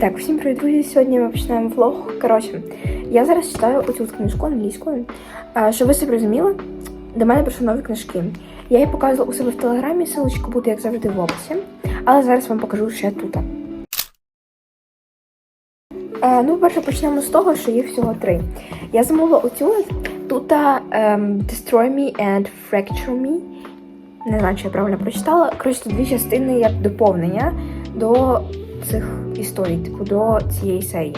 так, всім привіт, друзі. Сьогодні ми починаємо влог. Коротше, я зараз читаю оцю книжку англійською. Щоб ви собі розуміли, до мене прийшли нові книжки. Я їх показувала у себе в телеграмі, силочка буде, як завжди, в описі. Але зараз вам покажу ще тут. Ну, перше, почнемо з того, що їх всього три. Я замовила оцю тут Destroy Me and Fracture Me. Не знаю, чи я правильно прочитала. Коротше, тут дві частини як доповнення до цих історій, типу до цієї серії.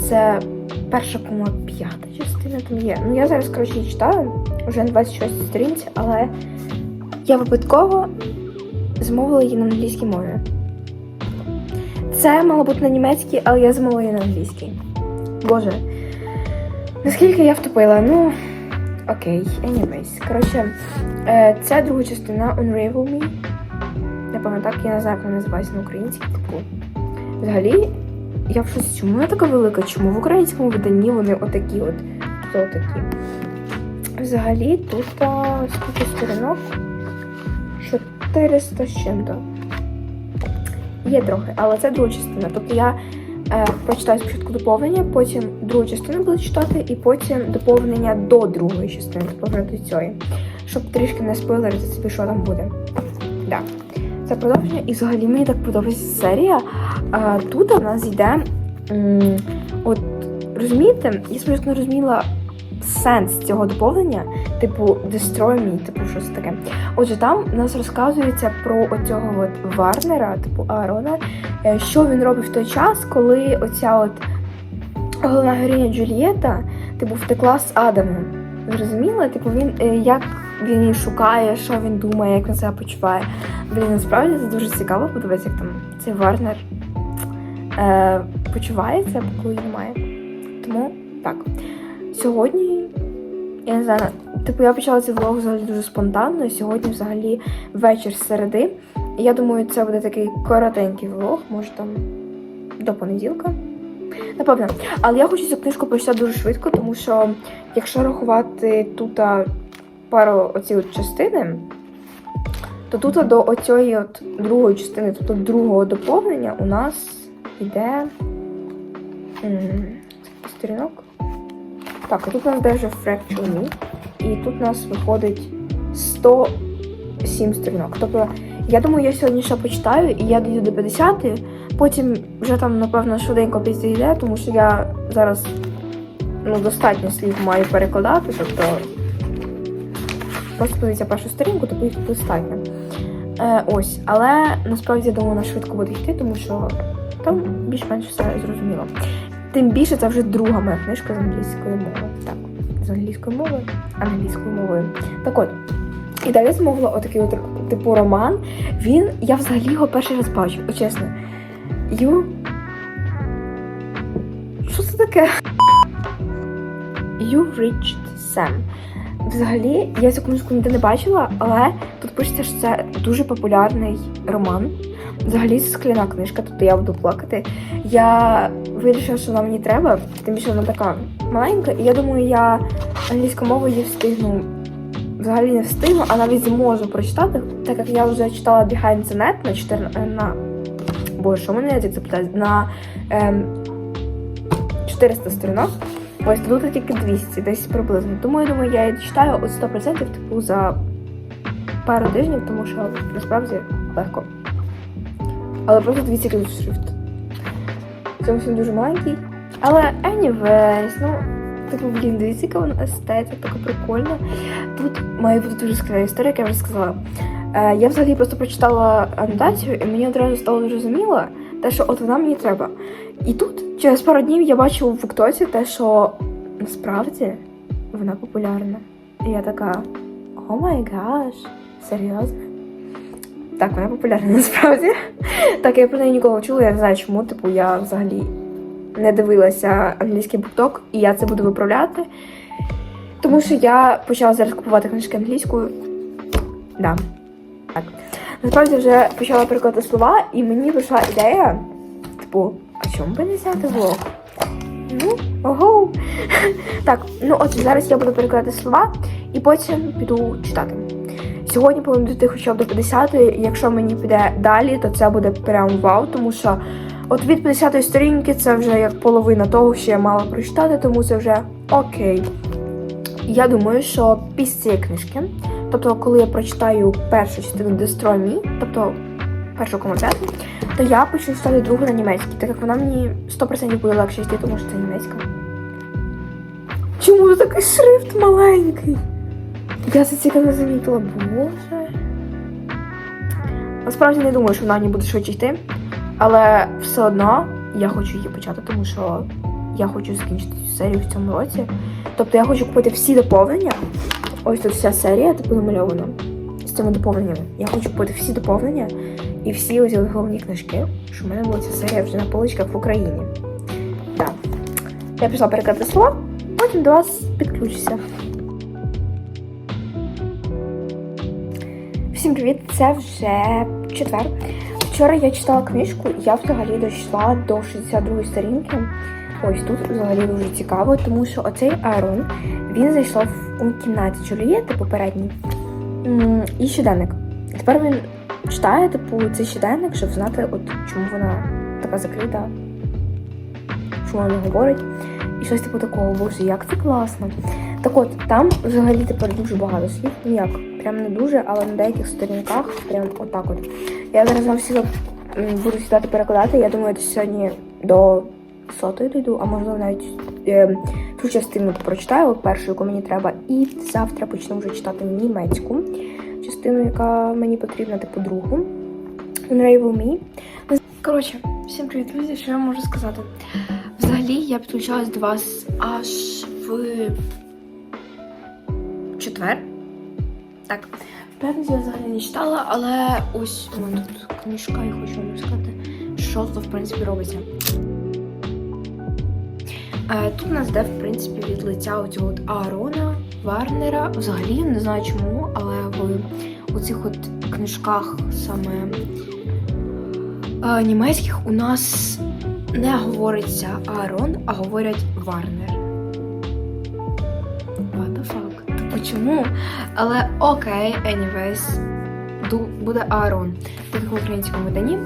Це перша, по-моєму, п'ята частина там є. Ну, я зараз, коротше, читаю, вже на 26 сторінці, але я випадково замовила її на англійській мові. Це мало бути на німецькій, але я замовила її на англійській. Боже, наскільки я втопила? Ну, окей, anyways. Коротше, е, це друга частина Unravel Me. Напевно, так я не знаю, як вона називається на українській, типу. Взагалі, я в шоці, чому вона така велика? Чому в українському виданні вони отакі от, тут отакі. Взагалі, тут скільки сторінок? 400 з чим-то. Є трохи, але це друга частина. Тобто я е, прочитаю спочатку доповнення, потім другу частину буду читати, і потім доповнення до другої частини, тобто до цієї. Щоб трішки не спойлерити собі, що там буде. Да. Це продовження, і взагалі мені так подобається серія. А, тут у нас йде. от розумієте, я спочатку не розуміла сенс цього доповнення, типу Destroy Me, типу щось таке. Отже, там у нас розказується про оцього от Варнера, типу Аарона, е, що він робить в той час, коли оця от головна героїня Джульєта, типу, втекла з Адамом. Зрозуміла? Типу, він е, як він її шукає, що він думає, як він себе почуває. Блін, насправді це дуже цікаво, подивитися, як там цей Варнер е, почувається, коли її немає. Тому так. Сьогодні, я не знаю, типу я почала цей влог взагалі дуже спонтанно. і Сьогодні взагалі вечір середи. І я думаю, це буде такий коротенький влог, може там до понеділка. Напевно. Але я хочу цю книжку прочитати дуже швидко, тому що якщо рахувати тут пару оці от частини, то тут до оцієї от другої частини, тобто другого доповнення, у нас йде сторінок. Так, тут у нас даже Fracture Me, і тут у нас виходить 107 сторінок. Тобто, я думаю, я сьогодні ще почитаю, і я дійду до 50, потім вже там, напевно, швиденько підійде, тому що я зараз ну, достатньо слів маю перекладати, тобто просто подивіться першу сторінку, тобто їх достатньо. Е, ось, але насправді я думаю, вона швидко буде йти, тому що там більш-менш все зрозуміло. Тим більше це вже друга моя книжка з англійської мови. Так, з англійської мови, англійською мовою. Так от. І далі змогла отакий от типу роман. Він, я взагалі його перший раз бачу, чесно. You... Що це таке? You reached Sam. Взагалі, я цю книжку ніде не бачила, але тут пишеться, що це дуже популярний роман. Взагалі це скляна книжка, тобто я буду плакати. Я вирішила, що вона мені треба, тим більше вона така маленька, і я думаю, я англійською мовою її встигну. Взагалі не встигну, а навіть зможу прочитати, так як я вже читала Behind the Net на 14... на Боже, що мене язик запитає? На ем, 400 сторінок. Ось тут тільки 200, десь приблизно. Тому я думаю, я її читаю от 100% типу за пару тижнів, тому що насправді легко. Але просто дивіться, який тут шрифт. Цьому всім дуже маленький. Але anyways, ну, типу, блін, дивіться, яка вона естетика, така прикольна. Тут має бути дуже скляна історія, як я вже сказала. Е, я взагалі просто прочитала анотацію, і мені одразу стало зрозуміло, те, що от вона мені треба. І тут через пару днів я бачила в Фуктоці те, що насправді вона популярна. І я така, о май гаш, серйозно? Так, вона популярна насправді. Так, я про неї ніколи чула, я не знаю чому, типу, я взагалі не дивилася англійський букток, і я це буду виправляти. Тому що я почала зараз купувати книжки англійською. Да. Так. Насправді вже почала перекладати слова, і мені прийшла ідея, типу, а чому би не взяти влог? Ну, ого. Так, ну от зараз я буду перекладати слова і потім піду читати. Сьогодні повинен дійти хоча б до 50, і якщо мені піде далі, то це буде прям вау, тому що От від 50-ї сторінки це вже як половина того, що я мала прочитати, тому це вже окей. Я думаю, що після цієї книжки, тобто, коли я прочитаю першу частину Destroy тобто першу коментар, то я почну читати другу на німецькій, так як вона мені 100% буде легше йти, тому що це німецька. Чому такий шрифт маленький? Я це не замітила, боже. Насправді не думаю, що вона мені буде швидше йти, але все одно я хочу її почати, тому що я хочу закінчити цю серію в цьому році. Тобто я хочу купити всі доповнення. Ось тут вся серія типу намальована з цими доповненнями. Я хочу купити всі доповнення і всі ось головні книжки, щоб в мене була ця серія вже на поличках в Україні. Так. Я пішла перекладати слова, потім до вас підключуся. Всім привіт! Це вже четвер. Вчора я читала книжку, я взагалі дійшла до 62 сторінки. Ось тут взагалі дуже цікаво, тому що оцей Аарон він зайшов у кімнаті Джулієти попередній і щоденник. І тепер він читає, типу, цей щоденник, щоб знати, от чому вона така закрита, що вона не говорить. І щось типу такого, боже, як це класно. Так от, там взагалі тепер дуже багато слів. Ну як, прям не дуже, але на деяких сторінках прям отак от. Я зараз вам всі буду сідати перекладати. Я думаю, сьогодні до сотої дійду, а можливо навіть е, ту частину прочитаю, першу, яку мені треба, і завтра почну вже читати німецьку частину, яка мені потрібна, типу другу. Unravel Me. Коротше, всім привіт, друзі, що я можу сказати? Взагалі я підключалась до вас аж в четвер. Так. В п'ятницю я взагалі не читала, але ось у мене тут книжка, і хочу вам сказати, що тут в принципі робиться. Е, Тут у нас йде, в принципі, від лиця оцього от Аарона, Варнера. Взагалі не знаю чому, але в оцих от книжках саме е, німецьких у нас не говориться Аарон, а говорять Варнер. Чому? Але окей, anyways, буде Аарон, в українському виданні.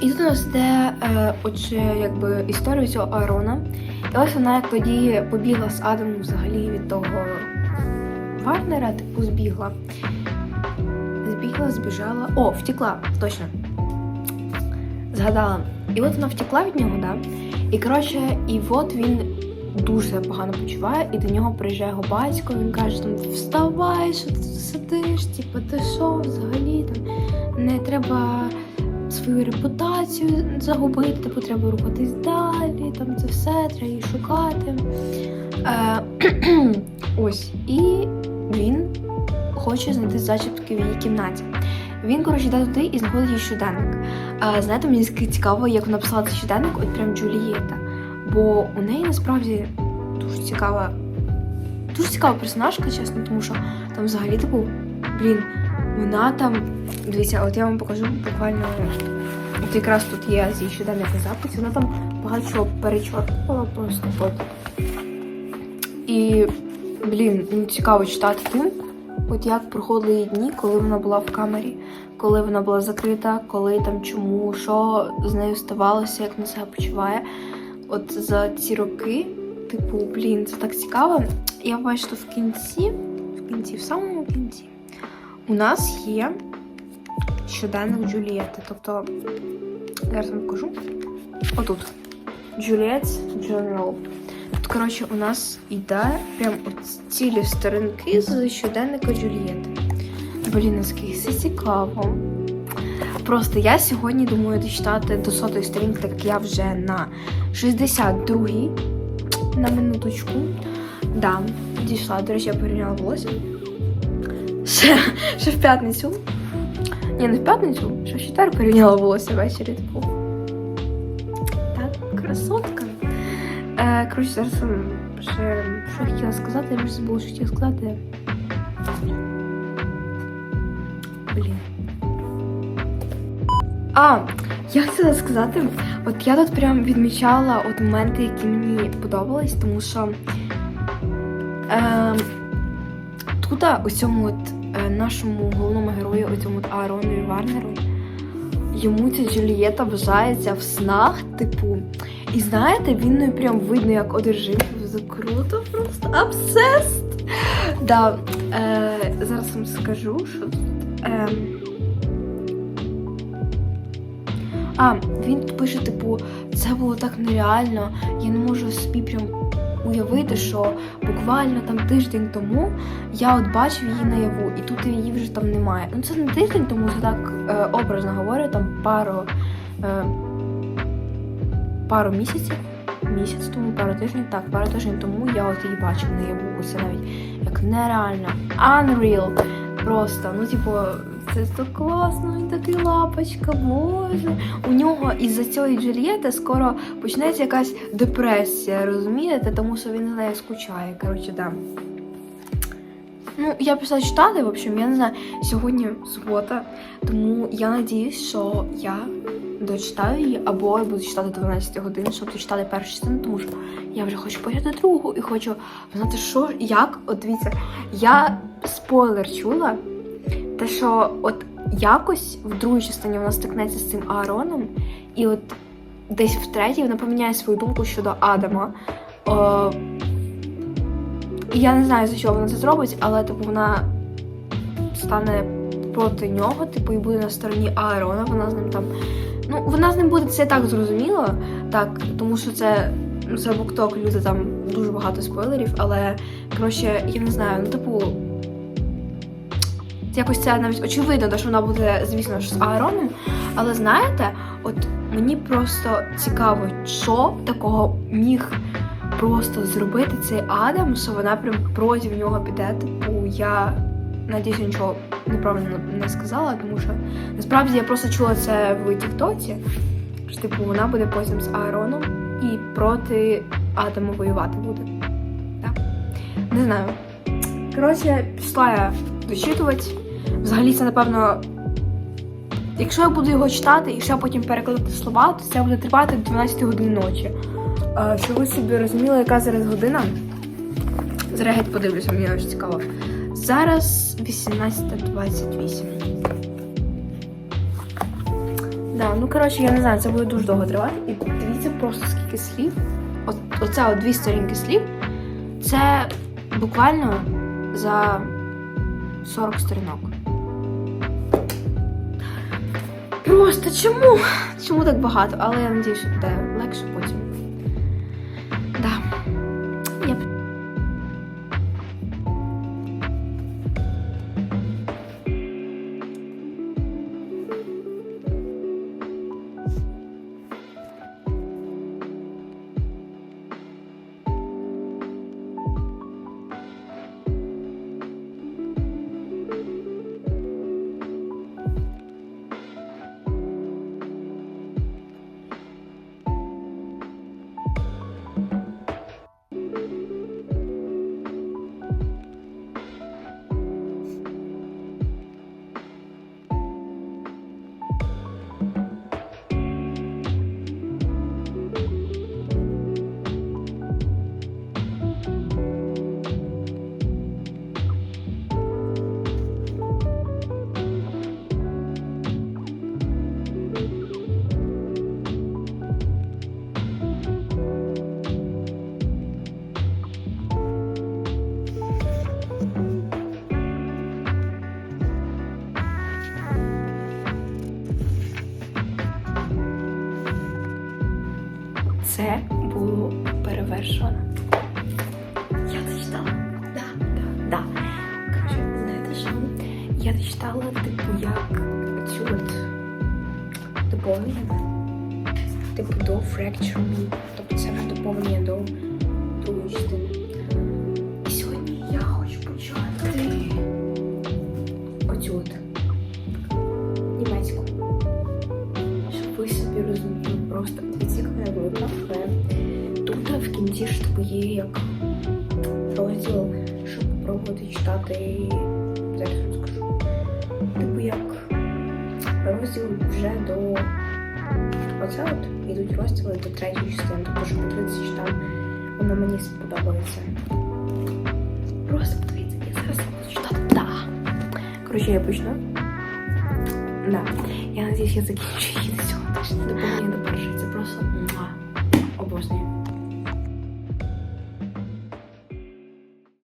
І тут у нас йде е, отже, якби історія цього Аарона. І ось вона як тоді побігла з Адамом взагалі від того Варнера, типу, збігла. Збігла, збіжала. О, втекла, точно. Згадала. І от вона втекла від нього, да? І коротше, і от він дуже погано почуває, і до нього приїжджає його батько, він каже там вставай, що ти сидиш, типу, ти що взагалі там не треба свою репутацію загубити, типу треба рухатись далі, там це все, треба її шукати. Е, ось. І він хоче знайти зачіпки в її кімнаті. Він, коротше, йде туди і знаходить її щоденник. Е, знаєте, мені цікаво, як вона писала цей щоденник, от прям Джулієта. Бо у неї насправді дуже цікава, дуже цікава персонажка, чесно, тому що там взагалі типу, блін, вона там. Дивіться, от я вам покажу буквально. От якраз тут є зі щоденник на записі, вона там багато чого перечоркувала просто от. І, блін, мені цікаво читати тим, от як проходили її дні, коли вона була в камері, коли вона була закрита, коли там чому, що з нею ставалося, як вона себе почуває. От за ці роки, типу, блін, це так цікаво. Я бачу, що в кінці, в кінці, в самому кінці, у нас є щоденник Джулієти. Тобто, зараз вам покажу. Отут. Juliet's Journal. Тут, коротше, у нас іде прям от цілі сторінки з щоденника Джулієти. Блін, наскільки це цікаво. Просто я сьогодні думаю дочитати до сотої сторінки, так як я вже на 62-й на минуточку. Да, дійшла. До речі, я порівняла волосся. Ще, ще в п'ятницю. Ні, не в п'ятницю, ще в четвер порівняла волосся ввечері. Типу. Так, красотка. Е, коротше, зараз ще що хотіла сказати, я вже забула, що хотіла сказати. Блін. А, я хотіла сказати, от я тут прям відмічала от моменти, які мені подобались, тому що е, тут, у цьому от е, нашому головному герою, у цьому Аарону Варнеру, йому ця Джулієта вважається в снах, типу. І знаєте, він ну, прям видно, як одержим. Це круто просто. Обсест! Да, е, зараз вам скажу, що тут. Е, а, він тут пише, типу, це було так нереально. Я не можу собі прям уявити, що буквально там тиждень тому я от бачив її наяву, і тут її вже там немає. Ну це не тиждень тому, це так е, образно говорю, там пару, е, пару місяців. Місяць тому, пару тижнів, так, пару тижнів тому я от її бачив наяву. Це навіть як нереально. Unreal. Просто, ну, типу, це так класно, він такий лапочка, боже. У нього із-за цієї Джульєти скоро почнеться якась депресія, розумієте? Тому що він за нею скучає. Коротше, да. Ну, я пішла читати, в общем, я не знаю, сьогодні субота, тому я надіюсь, що я дочитаю її, або я буду читати до 12 годин, щоб дочитати першу частину, тому що я вже хочу почати другу і хочу знати, що, як. От дивіться, я спойлер чула, те, що от якось в другій частині вона стикнеться з цим Аароном, і от десь в третій вона поміняє свою думку щодо Адама. О, і я не знаю, за що вона це зробить, але типу вона стане проти нього, типу, і буде на стороні Аарона. Вона з ним там. Ну, вона з ним буде це так зрозуміло, так, тому що це. ну, Це букток, люди там дуже багато спойлерів, але коротше, я не знаю, ну типу. Якось це навіть очевидно, що вона буде, звісно ж, з Аароном. Але знаєте, от мені просто цікаво, що такого міг просто зробити цей Адам, що вона прям проти нього піде. Типу, я надіюсь, нічого неправильно не сказала, тому що насправді я просто чула це в Тіктоці. Що типу вона буде потім з Аароном і проти Адама воювати буде. Так? Не знаю. Коротше, пішла я дочитувати. Взагалі, це напевно. Якщо я буду його читати і ще потім перекладати слова, то це буде тривати до 12 годин ночі. А, щоб ви собі розуміли, яка зараз година. Зараз геть подивлюся, мені дуже цікаво. Зараз 18.28. Да, ну коротше, я не знаю, це буде дуже довго тривати. І дивіться просто скільки слів. От, оце от дві сторінки слів. Це буквально за 40 сторінок. Просто чому? Чому так багато? Але я надію, що буде легше потім. Да. Я дочитала, типу, як цю от доповнення. Типу до Fracture Me. Тобто це вже доповнення до другої частини. І сьогодні я хочу почати оцю от німецьку. Щоб ви собі розуміли, просто дивіться, як мене велика фе. Тут в кінці ж типу є як розділ, щоб пробувати читати. Оце от ідуть розділи до третьої частини, тобто щоб подивитися, чи там воно мені сподобається. Просто подивіться, я зараз буду читати. Да. Коротше, я почну. Да. Я надіюсь, я закінчу її до цього тижня. Доповнення до першої. Це просто муа. обожнюю.